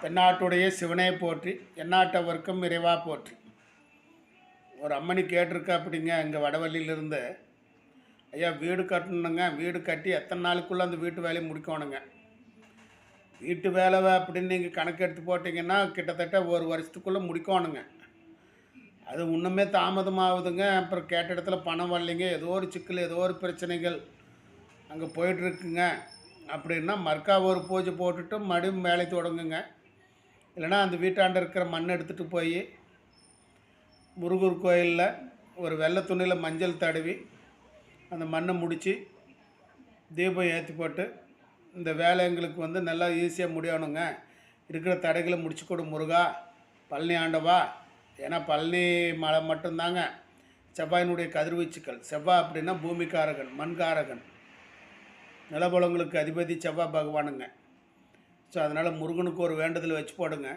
தென்னாட்டுடைய சிவனை போற்றி எந்நாட்டவர்க்கும் இறைவா போற்றி. ஒரு அம்மனி கேட்டிருக்கா அப்படிங்க இங்கே வடவள்ளியிலிருந்து. ஐயா வீடு கட்டணுங்க வீடு கட்டி எத்தனை நாளுக்குள்ளே அந்த வீட்டு வேலையை முடிக்கணுங்க? வீட்டு வேலை அப்படின்னு நீங்கள் கணக்கு எடுத்து போட்டிங்கன்னா கிட்டத்தட்ட ஒரு வருஷத்துக்குள்ளே முடிக்கணுங்க. அது ஒன்றுமே தாமதமாகுதுங்க. அப்புறம் கேட்ட இடத்துல பணம் வரலைங்க. ஏதோ ஒரு சிக்கல் ஏதோ ஒரு பிரச்சனைகள் அங்கே போயிட்டுருக்குங்க அப்படின்னா மறுக்கா ஒரு பூஜை போட்டுட்டு மறுபடியும் வேலை தொடங்குங்க. இல்லைன்னா அந்த வீட்டாண்ட இருக்கிற மண் எடுத்துகிட்டு போய் முருகர் கோயிலில் ஒரு வெள்ளை துணியில் மஞ்சள் தடவி அந்த மண்ணை முடித்து தீபம் ஏற்றி போட்டு இந்த வேலை எங்களுக்கு வந்து நல்லா ஈஸியாக முடியணுங்க. இருக்கிற தடைகளை முடிச்சு கொடு முருகா. பழனி ஆண்டவா. ஏன்னா பழனி மலை மட்டும்தாங்க. செவ்வாயினுடைய கதிர்வீச்சுக்கள். செவ்வாய் அப்படின்னா பூமிக்காரகன் மண்காரகன். நிலபலங்களுக்கு அதிபதி செவ்வாய் பகவானுங்க. ஸோ அதனால் முருகனுக்கு ஒரு வேண்டுதல் வச்சு போடுங்க.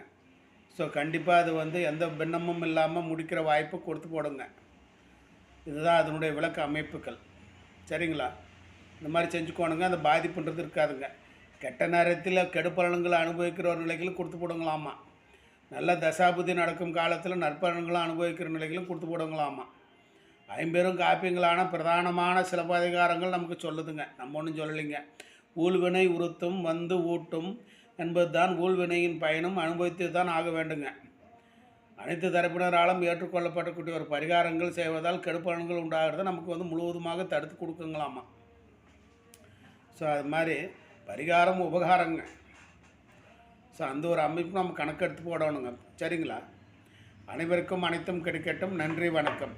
ஸோ கண்டிப்பாக அது வந்து எந்த பின்னமும் இல்லாமல் முடிக்கிற வாய்ப்பு கொடுத்து போடுங்க. இதுதான் அதனுடைய விளக்க அமைப்புகள். சரிங்களா? இந்த மாதிரி செஞ்சுக்கோணுங்க. அந்த பாதிப்புன்றது இருக்காதுங்க. கெட்ட நேரத்தில் கெடுப்பலன்களை அனுபவிக்கிற ஒரு நிலைகளும் கொடுத்து போடுங்களாமா. நல்ல தசாபுதி நடக்கும் காலத்தில் நற்பலன்களும் அனுபவிக்கிற நிலைகளும் கொடுத்து போடுங்களாமா. ஐம்பெரும் காப்பியங்களான பிரதானமான சிலப்பதிகாரங்கள் நமக்கு சொல்லுதுங்க. நம்ம ஒன்றும் சொல்லலைங்க. ஊழ்வினை உறுத்தும் வந்து ஊட்டும் என்பது தான் ஊழ்வினையின் பயனும் அனுபவித்து தான் ஆக வேண்டுங்க. அனைத்து தரப்பினராலும் ஏற்றுக்கொள்ளப்படக்கூடிய ஒரு பரிகாரங்கள் செய்வதால் கெடுப்பலன்கள் உண்டாகிறத நமக்கு வந்து முழுவதுமாக தடுத்து கொடுக்குங்களாமா. ஸோ அது மாதிரி பரிகாரம் உபகாரங்க. ஸோ அந்த ஒரு அமைப்பு நம்ம கணக்கெடுத்து போடணுங்க. சரிங்களா? அனைவருக்கும் அனைத்தும் கிடைக்கட்டும். நன்றி வணக்கம்.